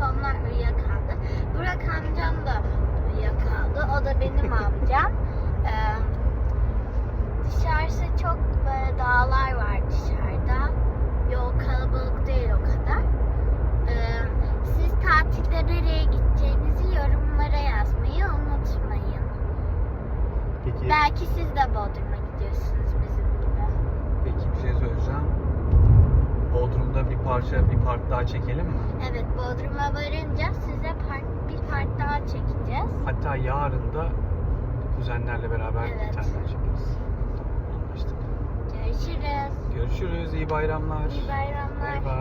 onlar uyuyakaldı. Burak amcam da uyuyakaldı. O da benim amcam. Ee, dışarısı çok böyle dağlar var dışarıda. Yol kalabalık değil o kadar. Ee, siz tatilde nereye gideceğinizi yorumlara yazmayı unutmayın. Peki, Belki siz de Bodrum'a gidiyorsunuz bizim gibi. peki bir şey söyleyeceğim. Bodrum'da bir parça, bir part daha çekelim mi? Evet Bodrum'a varınca size part, bir part daha çekeceğiz. Hatta yarın da kuzenlerle beraber Evet. bir tane daha çekeriz. Anlaştık. Görüşürüz. Görüşürüz. iyi bayramlar. İyi bayramlar. Bay bay.